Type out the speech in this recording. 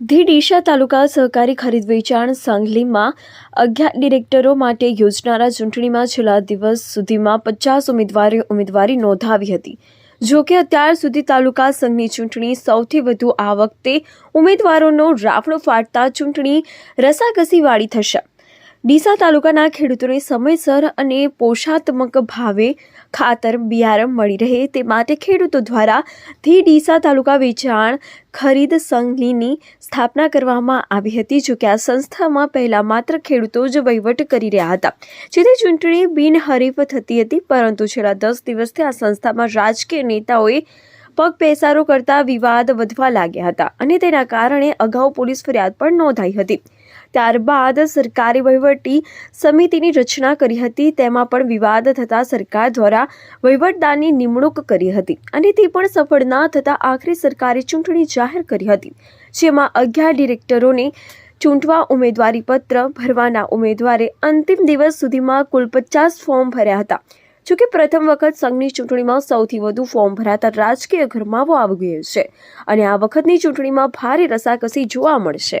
The ડીશા તાલુકા સહકારી ખરીદ વેચાણ સંઘલીમાં અગિયાર ડિરેક્ટરો માટે યોજનારા ચૂંટણીમાં છેલ્લા દિવસ સુધીમાં પચાસ ઉમેદવારોએ ઉમેદવારી નોંધાવી હતી. જો કે અત્યાર સુધી તાલુકા સંઘની ચૂંટણી સૌથી વધુ આ વખતે ઉમેદવારોનો રાફડો ફાટતા ચૂંટણી રસાકસીવાળી થશે. ડીસા તાલુકાના ખેડૂતોને સમયસર અને પોષાત્મક ભાવે ખાતર બિયારણ મળી રહે તે માટે ખેડૂતો દ્વારા ધી ડીસા તાલુકા વેચાણ ખરીદ સંઘની સ્થાપના કરવામાં આવી હતી, જો કે આ સંસ્થામાં પહેલા માત્ર ખેડૂતો જ વહીવટ કરી રહ્યા હતા. જેથી ચૂંટણી બિનહરીફ થતી હતી, પરંતુ છેલ્લા દસ દિવસથી આ સંસ્થામાં રાજકીય નેતાઓએ પગ પેસારો કરતા વિવાદ વધવા લાગ્યા હતા અને તેના કારણે અગાઉ પોલીસ ફરિયાદ પણ નોંધાઈ હતી. ત્યારબાદ સરકારી વહીવટી સમિતિની રચના કરી હતી. તેમાં પણ વિવાદ થતા સરકાર દ્વારા વહીવટદારની નિમણૂક કરી હતી અને તે પણ સફળ ના થતાં આખરે સરકારે ચૂંટણી જાહેર કરી હતી. જેમાં અગિયાર ડિરેક્ટરોને ચૂંટવા ઉમેદવારી પત્ર, ભરવાના ઉમેદવારે અંતિમ દિવસ સુધીમાં કુલ પચાસ ફોર્મ ભર્યા હતા. જોકે પ્રથમ વખત સંઘની ચૂંટણીમાં સૌથી વધુ ફોર્મ ભરાતા રાજકીય ગરમાવો આવી ગયો છે અને આ વખતની ચૂંટણીમાં ભારે રસાકસી જોવા મળશે.